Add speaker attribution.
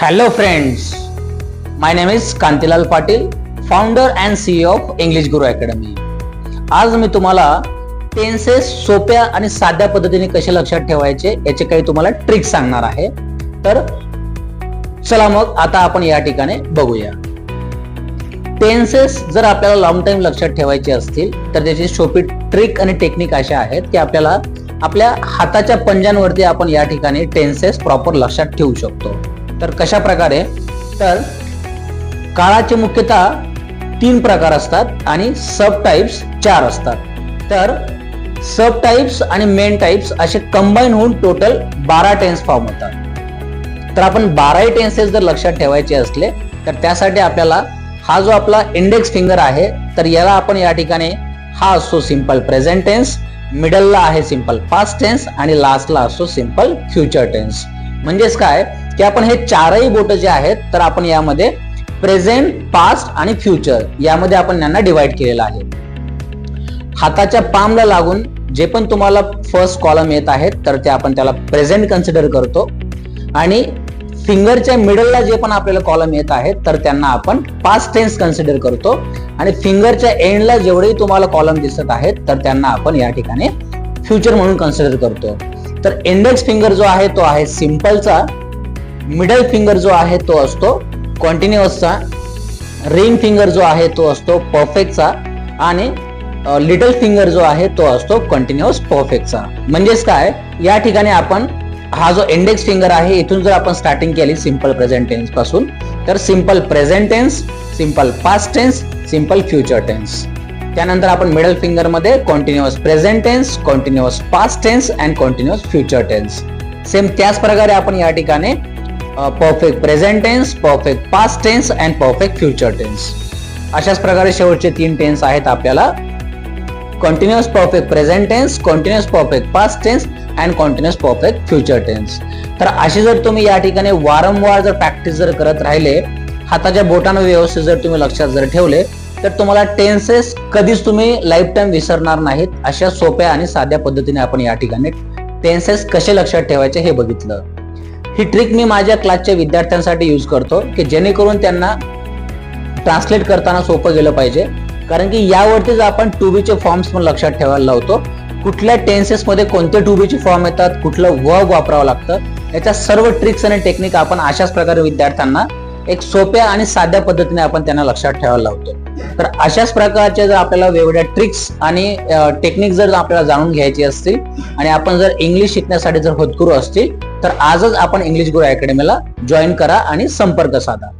Speaker 1: Hello friends, my name is Kantilal Patil, founder and CEO of English Guru Academy. आज मी तुम्हाला tenses सोप्या आणि साध्या पद्धतीने कसे लक्षात ठेवायचे याचे काही तुम्हाला ट्रिक सांगणार आहे. तर चला मग आता आपण या ठिकाणी बघूया. टेन्सेस जर आपल्याला लॉंग टाइम लक्षात ठेवायचे असतील तर त्याची सोपी ट्रिक आणि टेक्निक अशा आहेत की आपल्याला आपल्या हाताच्या पंजांवरती आपण या ठिकाणी टेन्सेस प्रॉपर लक्षात ठेवू शकतो. तर कशा प्रकारे? तर काळाचे मुख्यतः तीन प्रकार असतात आणि सब टाईप्स चार असतात. तर सब टाइप्स आणि मेन टाईप्स असे कंबाईन होऊन टोटल बारा टेन्स फॉर्म होतात. तर आपण बाराही टेन्सेस जर लक्षात ठेवायचे असले तर त्यासाठी आपल्याला हा जो आपला इंडेक्स फिंगर आहे तर याला आपण या ठिकाणी हा असतो सिंपल प्रेझेंट टेन्स मिडलला आहे सिंपल पास्ट टेन्स आणि लास्टला असतो सिंपल फ्युचर टेन्स म्हणजेच काय? की आपण हे चारही बोट जे आहेत तर आपण यामध्ये प्रेझेंट पास्ट आणि फ्युचर यामध्ये आपण यांना डिवाइड केलेलं आहे. हाताच्या पामला लागून जे पण तुम्हाला फर्स्ट कॉलम येत आहेत तर ते आपण त्याला प्रेझेंट कन्सिडर करतो. आणि फिंगरच्या मिडलला जे पण आपल्याला कॉलम येत आहेत तर त्यांना आपण पास्ट टेन्स कन्सिडर करतो. आणि फिंगरच्या एंडला जेवढेही तुम्हाला कॉलम दिसत आहेत तर त्यांना आपण या ठिकाणी फ्युचर म्हणून कन्सिडर करतो. तर इंडेक्स फिंगर जो आहे तो आहे सिम्पलचा मिडल फिंगर जो आहे तो असतो कॉन्टिन्युअसचा रिंग फिंगर जो आहे तो असतो परफेक्टचा आणि लिटल फिंगर जो आहे तो असतो कंटिन्युअस परफेक्टचा म्हणजेच काय? या ठिकाणी आपण हा जो इंडेक्स फिंगर आहे इथून जर आपण स्टार्टिंग केली सिंपल प्रेझेंट टेन्सपासून तर simple present tense simple past tense simple future tense त्यानंतर आपण middle फिंगरमध्ये continuous present tense continuous past tense and continuous future tense same त्याच प्रकारे आपण या ठिकाणी perfect present tense perfect past tense and perfect future tense अशाच प्रकारे शेवटचे तीन टेन्स आहेत आपल्याला. Continuous perfect present tense continuous perfect past tense and continuous perfect future tense तर अशी जर तुम्ही या ठिकाणी वारंवार जर प्रॅक्टिस जर करत राहिले हाताच्या बोटानं व्यवस्थित जर तुम्ही लक्षात जर ठेवले तर तुम्हाला टेन्सेस कधीच तुम्ही लाईफ टाईम विसरणार नाहीत. अशा सोप्या आणि साध्या पद्धतीने आपण या ठिकाणी टेन्सेस कसे लक्षात ठेवायचे हे बघितलं. ही ट्रिक मी माझ्या क्लासच्या विद्यार्थ्यांसाठी यूज करतो की जेणेकरून त्यांना ट्रान्सलेट करताना सोपं गेलं पाहिजे. कारण की यावरतीच आपण टू बीचे फॉर्म्स पण लक्षात ठेवायला लावतो. कुठल्या टेन्सेस मध्ये कोणते टू बीचे फॉर्म येतात कुठलं वर्ब वापरावं लागतं याच्या सर्व ट्रिक्स आणि टेक्निक आपण अशाच प्रकारे विद्यार्थ्यांना एक सोप्या आणि साध्या पद्धतीने आपण त्यांना लक्षात ठेवायला लावतो. तर अशाच प्रकारच्या जर आपल्याला वेगवेगळ्या ट्रिक्स आणि टेक्निक जर आपल्याला जाणून घ्यायची असतील आणि आपण जर इंग्लिश शिकण्यासाठी जर होतकुरू असतील तर आजच आपण इंग्लिश गुरु अकॅडमीला जॉईन करा आणि संपर्क साधा.